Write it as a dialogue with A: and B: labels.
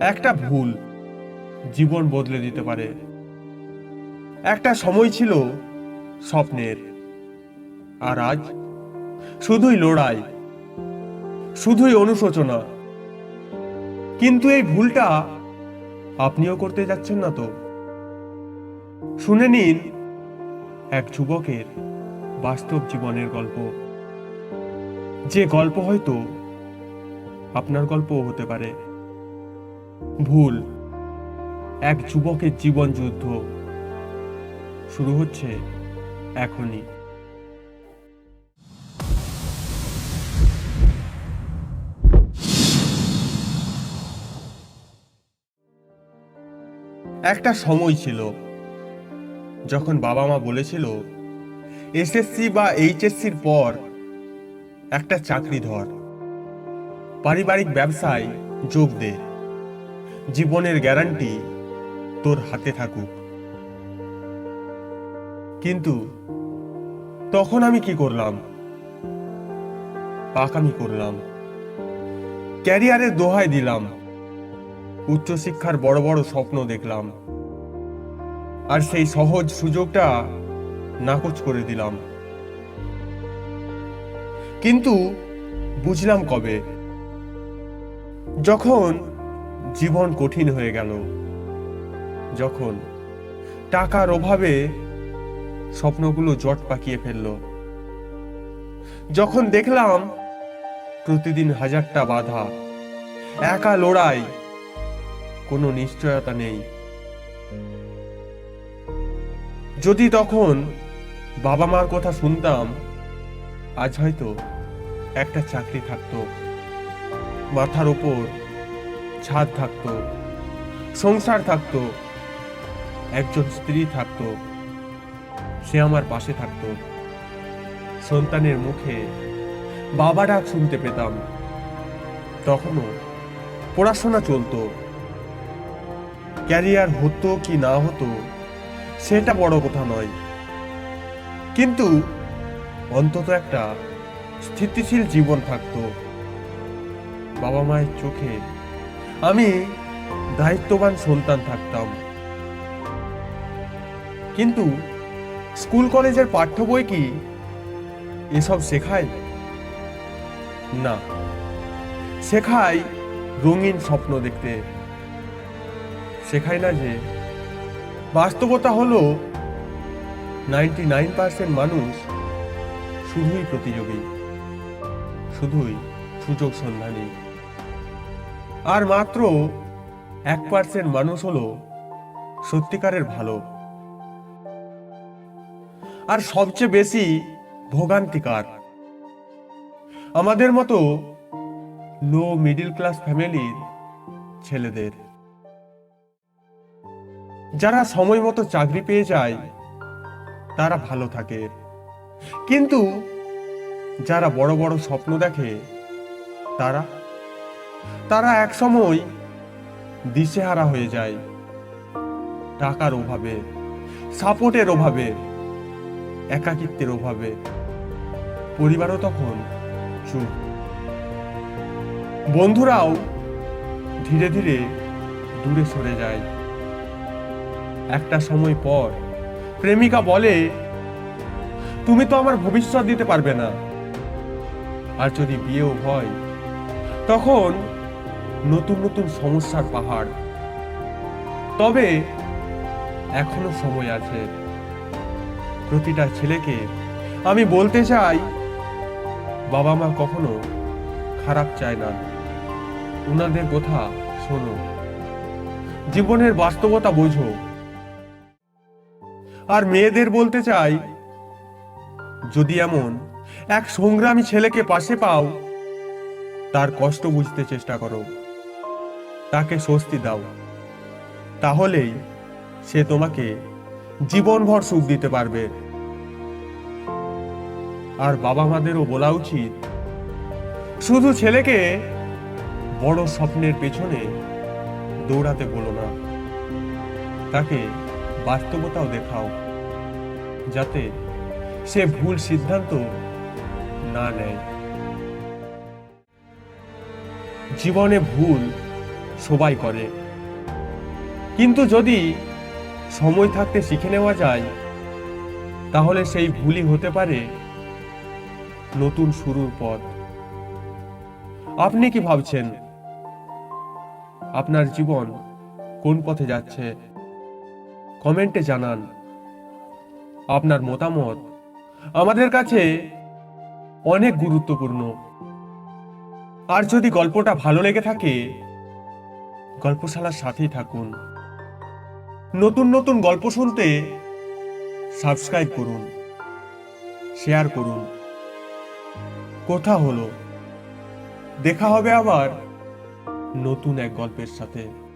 A: একটা ভুল জীবন বদলে দিতে পারে। একটা সময় ছিল স্বপ্নের। আর আজ শুধুই লড়াই, শুধুই অনুশোচনা। কিন্তু এই ভুলটা আপনিও করতে যাচ্ছেন না তো? শুনে নিন এক যুবকের বাস্তব জীবনের গল্প। যে গল্প হয়তো আপনার গল্পও হতে পারে। ভুল। এক যুবকের জীবন যুদ্ধ। শুরু হচ্ছে এখনই। একটা সময় ছিল যখন বাবা মা বলেছিল এসএসসি বা এইচএসসির পর একটা চাকরি ধর। পারিবারিক ব্যবসায় যোগ দে। জীবনের গ্যারান্টি তোর হাতে থাকুক। কিন্তু তখন আমি কি করলাম? পাকামি করলাম। ক্যারিয়ারে দোহাই দিলাম। উচ্চশিক্ষার বড় বড় স্বপ্ন দেখলাম। আর সেই সহজ সুযোগটা নাকচ করে দিলাম। কিন্তু বুঝলাম কবে? যখন জীবন কঠিন হয়ে গেল। যখন টাকার অভাবে স্বপ্নগুলো জট পাকিয়ে ফেলল। যখন দেখলাম প্রতিদিন হাজারটা বাধা, একা লড়াই, কোনো নিশ্চয়তা নেই। যদি তখন বাবা মার কথা শুনতাম, আজ হয়তো একটা চাকরি থাকতো। মাথার ওপর ছাদ থাকতো, সংসার থাকতো, একজন স্ত্রী থাকতো, সে আমার পাশে থাকতো। সন্তানের মুখে বাবা ডাক শুনতে পেতাম। তখনও পড়াশোনা চলতো। ক্যারিয়ার হতো কি না হতো, সেটা বড় কথা নয়। কিন্তু অন্তত একটা স্থিতিশীল জীবন থাকতো। বাবা মায়ের চোখে আমি দায়িত্ববান সন্তান থাকতাম। কিন্তু স্কুল কলেজের পাঠ্য বই কি এসব শেখায়? না। শেখায় রঙিন স্বপ্ন দেখতে। শেখায় না যে, বাস্তবতা হলো নাইনটি নাইন পার্সেন্ট মানুষ শুধুই প্রতিযোগী। শুধুই সুযোগ সন্ধানী। আর মাত্র এক পার্সেন্ট মানুষ হলো সত্যিকারের ভালো। আর সবচেয়ে বেশি ভোগান্তিকার। আমাদের মতো লো মিডিল ক্লাস ফ্যামিলির ছেলেদের। যারা সময় মতো চাকরি পেয়ে যায়, তারা ভালো থাকে। কিন্তু যারা বড় বড় স্বপ্ন দেখে, তারা তারা এক সময় দিশেহারা হয়ে যায়। টাকার অভাবে, সাপোর্টের অভাবে, একাকিত্বের অভাবে। পরিবারও তখন চুপ। বন্ধুরাও ধীরে ধীরে দূরে সরে যায়। একটা সময় পর প্রেমিকা বলে, তুমি তো আমার ভবিষ্যৎ দিতে পারবে না। আর যদি বিয়েও হয় তখন নতুন নতুন সমস্যার পাহাড়। তবে এখনও সময় আছে। প্রতিটা ছেলেকে আমি বলতে চাই, বাবা মা কখনো খারাপ চায় না। ওনাদের কথা শোনো। জীবনের বাস্তবতা বোঝো। আর মেয়েদের বলতে চাই, যদি এমন এক সংগ্রামী ছেলেকে পাশে পাও তার কষ্ট বুঝতে চেষ্টা করো। তাকে স্বস্তি দাও। তাহলেই সে তোমাকে জীবনভর সুখ দিতে পারবে। আর বাবা মাদেরও বলা উচিত, শুধু ছেলেকে বড় স্বপ্নের পেছনে দৌড়াতে বলো না। তাকে বাস্তবতাও দেখাও, যাতে সে ভুল সিদ্ধান্ত না নেয়। জীবনে ভুল সবাই করে। কিন্তু যদি সময় থাকতে শিখে নেওয়া যায়, তাহলে সেই ভুলই হতে পারে নতুন শুরুর পথ। আপনি কি ভাবছেন? আপনার জীবন কোন পথে যাচ্ছে? কমেন্টে জানান। আপনার মতামত আমাদের কাছে অনেক গুরুত্বপূর্ণ। আর যদি গল্পটা ভালো লেগে থাকে, গল্পশালার সাথেই থাকুন। নতুন নতুন গল্প শুনতে সাবস্ক্রাইব করুন, শেয়ার করুন। কথা হলো, দেখা হবে আবার নতুন এক গল্পের সাথে।